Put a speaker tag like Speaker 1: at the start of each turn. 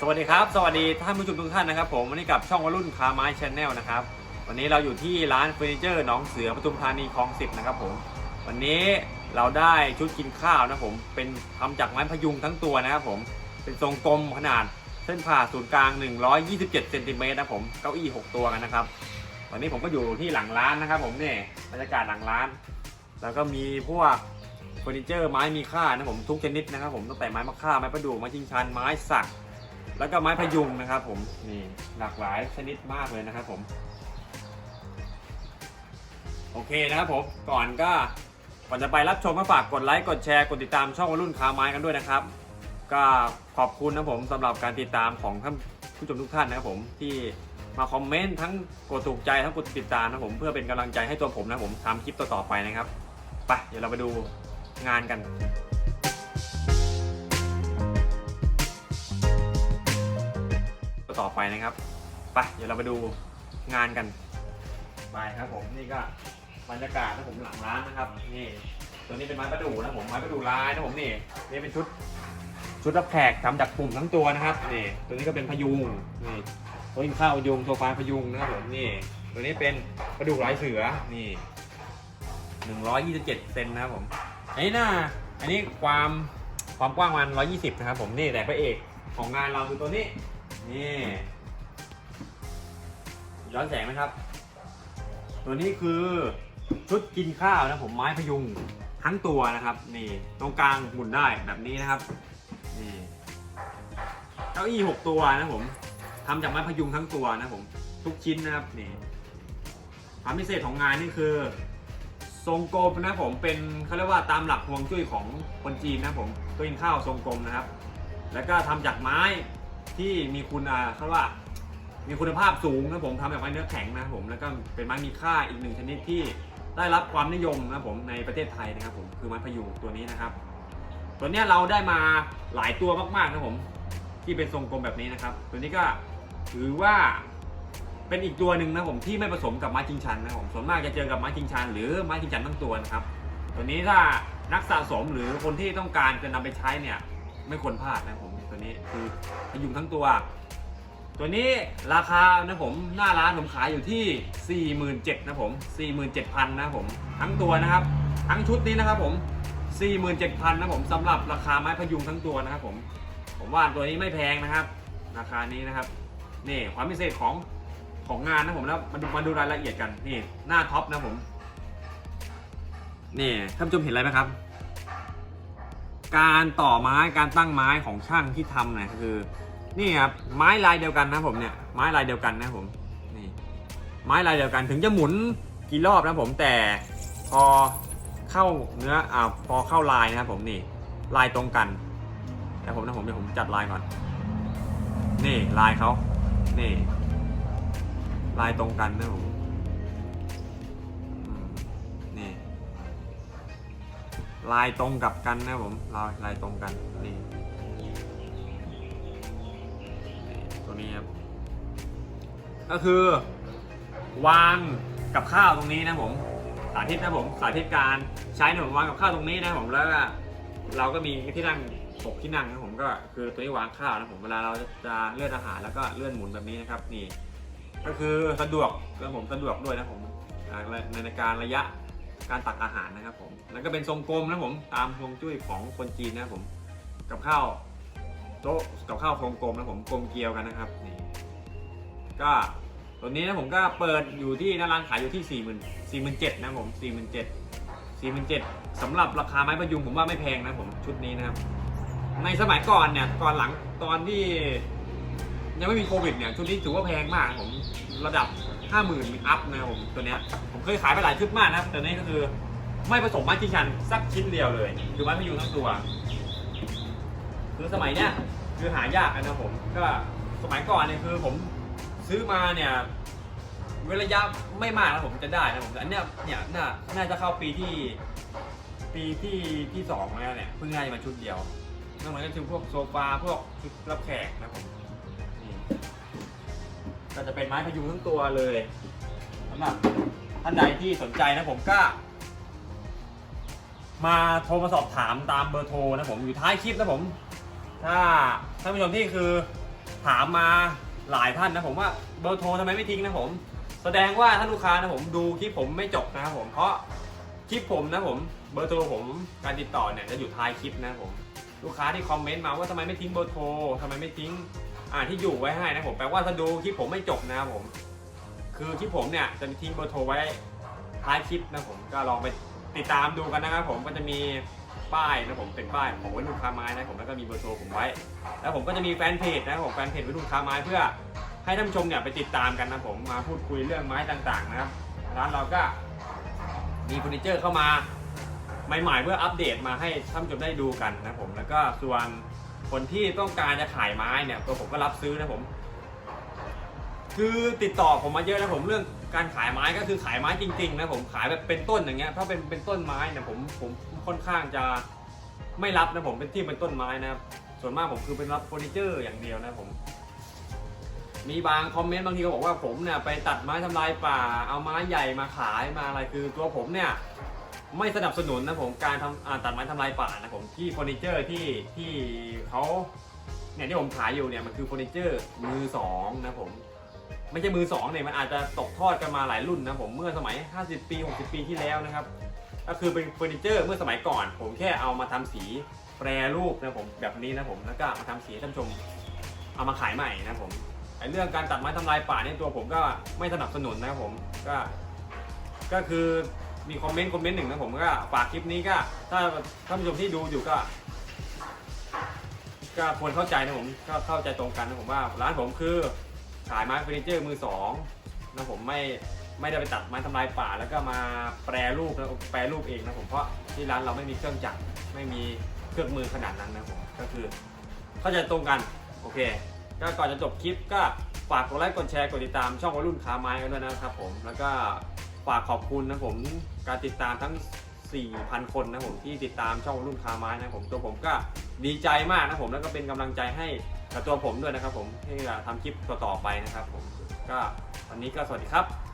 Speaker 1: สวัสดีครับ สวัสดีท่านผู้ชมทุกท่านนะครับผมวันนี้กับช่องวรุ่นคาไม้ชแนลนะครับวันนี้เราอยู่ที่ร้านเฟอร์นิเจอร์หนองเสือปทุมธานีคลองสิบนะครับผมวันนี้เราได้ชุดกินข้าวนะผมเป็นทำจากไม้พยุงทั้งตัวนะครับผมเป็นทรงกลมขนาดเส้นผ่าศูนย์กลาง 127เซนติเมตรนะผมเก้าอี้ 6 ตัวกันนะครับวันนี้ผมก็อยู่ที่หลังร้านนะครับผมเนี่ยบรรยากาศหลังร้าน แล้วก็มีพวกเฟอร์นิเจอร์ไม้มีค่านะผมทุกชนิดนะครับผมตั้งแต่ไม้มะค่าไม้ประดู่ไม้ชิงชันไม้สัก แล้วก็ไม้พยุงนะครับผมนี่หลากหลายชนิดมากเลยนะครับผม โอเคนะครับผมก่อนก็ก่อนจะไปรับชมก็ฝากกดไลค์กดแชร์กดติดตามช่องวรุ่นค้าไม้กันด้วยนะครับ ก็ขอบคุณนะผมสำหรับการติดตามของท่านผู้ชมทุกท่านนะครับผมที่มาคอมเมนต์ทั้งกดถูกใจทั้งกดติดตามนะผมเพื่อเป็นกำลังใจให้ตัวผมนะผมทำคลิปต่อๆไปนะครับไปเดี๋ยวเราไปดูงานกัน ต่อไปนะครับ ไป เดี๋ยวเราไปดูงานกัน ไปครับผม นี่ก็บรรยากาศนะผมหลังร้านนะครับ นี่ตัวนี้เป็นไม้ประดู่นะผม ไม้ประดู่ลายนะผมนี่ นี่เป็นชุด ชุดรับแขกทำจากปุ่มทั้งตัวนะครับ นี่ ตัวนี้ก็เป็นพยุง นี่ตัวกินข้าวพยุงโซฟาพยุงนะครับผม นี่ ตัวนี้เป็นประดู่ลายเสือ นี่หนึ่งร้อยยี่สิบเจ็ดเซนนะครับผม อันนี้น่าอันนี้ความความกว้างมันร้อยยี่สิบนะครับผมนี่แต่พระเอกของงานเราคือตัวนี้ นี่ย้อนแสงไหมครับ ตัวนี้คือชุดกินข้าวนะผมไม้พยุงทั้งตัวนะครับ นี่ตรงกลางหมุนได้แบบนี้นะครับนี่เก้าอี้หกตัวนะผมทำจากไม้พยุงทั้งตัวนะผมทุกชิ้นนะครับนี่ความพิเศษของงานนี่คือทรงกลมนะผมเป็นเขาเรียกว่าตามหลักฮวงจุ้ยของคนจีนนะผมตัวกินข้าวทรงกลมนะครับ แล้วก็ทำจากไม้ ที่มีคุณอ่าเขาว่า มีคุณภาพสูงนะผมทำแบบไม้เนื้อแข็งนะผมแล้วก็เป็นไม้มีค่าอีกหนึ่งชนิดที่ได้รับความนิยมนะผมในประเทศไทยนะครับผมคือไม้พยุงตัวนี้นะครับ ตัวนี้เราได้มาหลายตัวมากๆนะผมที่เป็นทรงกลมแบบนี้นะครับ ตัวนี้ก็ถือว่าเป็นอีกตัวหนึ่งนะผมที่ไม่ผสมกับไม้จิงชันนะผมส่วนมากจะเจอกับไม้จิงชัน หรือไม้จิงชันทั้งตัวนะครับ ตัวนี้ถ้านักสะสมหรือคนที่ต้องการจะนำไปใช้เนี่ย ไม่ควรพลาดนะผม ตัวนี้คือพยุงทั้งตัว ตัวนี้ราคานะผมหน้าร้านผมขายอยู่ที่ 47,000นะผม 47,000นะผมทั้งตัวนะครับ ทั้งชุดนี้นะครับผม 47,000นะผมสำหรับราคาไม้พยุงทั้งตัวนะครับผม ผมว่าตัวนี้ไม่แพงนะครับ ราคานี้นะครับนี่ความพิเศษของของงานนะผมแล้วมาดูมาดูรายละเอียดกันนี่หน้าท็อปนะผมนี่ท่านผู้ชมเห็นอะไรไหมครับ การต่อไม้การตั้งไม้ของช่างที่ทำเนี่ยคือ นี่ครับไม้ลายเดียวกันนะผมเนี่ยไม้ลายเดียวกันนะผมนี่ไม้ลายเดียวกันถึงจะหมุนกี่รอบนะผมแต่พอเข้าเนื้ออ่าพอเข้าลายนะครับผมนี่ลายตรงกันแต่ผมนะผมเดี๋ยวผมจัดลายก่อน นี่ลายเขานี่ ลายตรงกันนะผม ลายตรงกับกันนะผมลายลายตรงกันนี่ตัวนี้ครับก็คือ วางกับข้าวตรงนี้นะผมสาธิตนะผมสาธิตการใช้นะผมวางกับข้าวตรงนี้นะผมแล้วก็เราก็มีที่นั่งหกที่นั่งนะผมก็คือตัวนี้วางข้าวนะผมเวลาเราจะเลื่อนอาหารแล้วก็เลื่อนหมุนแบบนี้นะครับนี่ ก็คือสะดวกแล้วผมสะดวกด้วยนะผมในการระยะ การตักอาหารนะครับผม แล้วก็เป็นทรงกลมนะผมตามฮวงจุ้ยของคนจีนนะครับผม กับข้าวโต๊ะกับข้าวทรงกลมนะผมกลมเกลียวกันนะครับนี่ก็ตัวนี้นะผมก็เปิดอยู่ที่หน้าร้านขายอยู่ที่4 0 0 0 0 4 7 0 0นะผม4 7 0 0 0 4 7 0 0สำหรับราคาไม้ประยุงผมว่าไม่แพงนะผมชุดนี้นะครับ ในสมัยก่อนเนี่ยก่อนหลังตอนที่ยังไม่มีโควิดเนี่ยชุดนี้ถือว่าแพงมากผมระดับ 50,000อัพนะครับผมตัวเนี้ยผมเคยขายไปหลายชุดมากนะแต่นี้ก็คือไม่ผสมไม้จิ้งชันสักชิ้นเดียวเลยคือไม้พยุงทั้งตัวคือสมัยเนี้ยคือหายากนะผมก็สมัยก่อนเนี่ยคือผมซื้อมาเนี่ยเวลาระยะไม่มากนะผมจะได้นะผมแต่อันเนี้ยเนี่ยน่าน่าจะเข้าปีที่ ปีที่ที่สองแล้วเนี่ยเพิ่งได้มาชุดเดียวนอกนั้นก็คือพวกโซฟาพวกชุดรับแขกนะผม ก็จะเป็นไม้พยุงทั้งตัวเลยสำหรับท่านใดที่สนใจนะผมก็ มาโทรมาสอบถามตามเบอร์โทรนะผมอยู่ท้ายคลิปนะผม ถ้าท่านผู้ชมที่คือถามมาหลายท่านนะผมว่าเบอร์โทรทำไมไม่ทิ้งนะผม แสดงว่าท่านลูกค้านะผมดูคลิปผมไม่จบนะครับผมเพราะคลิปผมนะผมเบอร์โทรผมการติดต่อเนี่ยจะอยู่ท้ายคลิปนะผม ลูกค้าที่คอมเมนต์มาว่าทำไมไม่ทิ้งเบอร์โทรทำไมไม่ทิ้ง อ่าที่อยู่ไว้ให้นะผมแปลว่าถ้าดูคลิปผมไม่จบนะครับผม คือคลิปผมเนี่ยจะมีทิ้งเบอร์โทรไว้ท้ายคลิปนะผมก็ลองไปติดตามดูกันนะครับผมก็จะมีป้ายนะผมเป็นป้ายของวัยรุ่นค้าไม้นะผมแล้วก็มีเบอร์โทรผมไว้ แล้วผมก็จะมีแฟนเพจนะผมแฟนเพจวัยรุ่นค้าไม้เพื่อให้ท่านผู้ชมเนี่ยไปติดตามกันนะผมมาพูดคุยเรื่องไม้ต่างๆนะครับร้านเราก็มีเฟอร์นิเจอร์เข้ามาใหม่ๆเพื่ออัปเดตมาให้ท่านผู้ชมได้ดูกันนะผมแล้วก็ส่วน คนที่ต้องการจะขายไม้เนี่ยตัวผมก็รับซื้อนะผม คือติดต่อผมมาเยอะนะผมเรื่องการขายไม้ก็คือขายไม้จริงๆนะผมขายแบบเป็นต้นอย่างเงี้ยถ้าเป็นเป็นต้นไม้เนี่ยผมผมค่อนข้างจะไม่รับนะผมเป็นที่เป็นต้นไม้นะครับส่วนมากผมคือเป็นรับเฟอร์นิเจอร์อย่างเดียวนะผม มีบางคอมเมนต์บางทีก็บอกว่าผมเนี่ยไปตัดไม้ทำลายป่า เอาไม้ใหญ่มาขายมาอะไรคือตัวผมเนี่ย ไม่สนับสนุนนะผมการทำตัดไม้ทำลายป่านะผมที่เฟอร์นิเจอร์ที่ที่เขาเนี่ยที่ผมขายอยู่เนี่ยมันคือเฟอร์นิเจอร์มือสองนะผมไม่ใช่มือสองเนี่ยมันอาจจะตกทอดกันมาหลายรุ่นนะผมเมื่อสมัย 50 ปี 60 ปีที่แล้วนะครับ ก็คือเป็นเฟอร์นิเจอร์เมื่อสมัยก่อน ผมแค่เอามาทำสีแปรรูปนะผมแบบนี้นะผมแล้วก็มาทำสีให้ท่านชมเอามาขายใหม่นะผมไอเรื่องการตัดไม้ทำลายป่าเนี่ยตัวผมก็ไม่สนับสนุนนะครับผมก็ก็คือ มีคอมเมนต์คอมเมนต์หนึ่งนะผมก็ฝากคลิปนี้ก็ ถ้าท่านผู้ชมที่ดูอยู่ก็ ก็ควรเข้าใจนะผมก็เข้าใจตรงกันนะผมว่า ร้านผมคือขายไม้เฟอร์นิเจอร์มือสองนะผมไม่ไม่ได้ไปตัดไม้ทำลายป่า แล้วก็มาแปรรูปแล้วแปรรูปเองนะผมเพราะที่ร้านเราไม่มีเครื่องจักรไม่มีเครื่องมือขนาดนั้นนะผมก็คือ เข้าใจตรงกันโอเค ก็ก่อนจะจบคลิปก็ฝากกดไลค์กดแชร์กดติดตามช่องวัยรุ่นค้าไม้กันด้วยนะครับผมแล้วก็ ฝากขอบคุณนะผมการติดตามทั้ง 4,000 คนนะผมที่ติดตามช่องรุ่นคาไม้นะผมตัวผมก็ดีใจมากนะผมแล้วก็เป็นกำลังใจให้กับตัวผมด้วยนะครับผมที่จะทำคลิปต่อๆไปนะครับผมก็วันนี้ก็สวัสดีครับ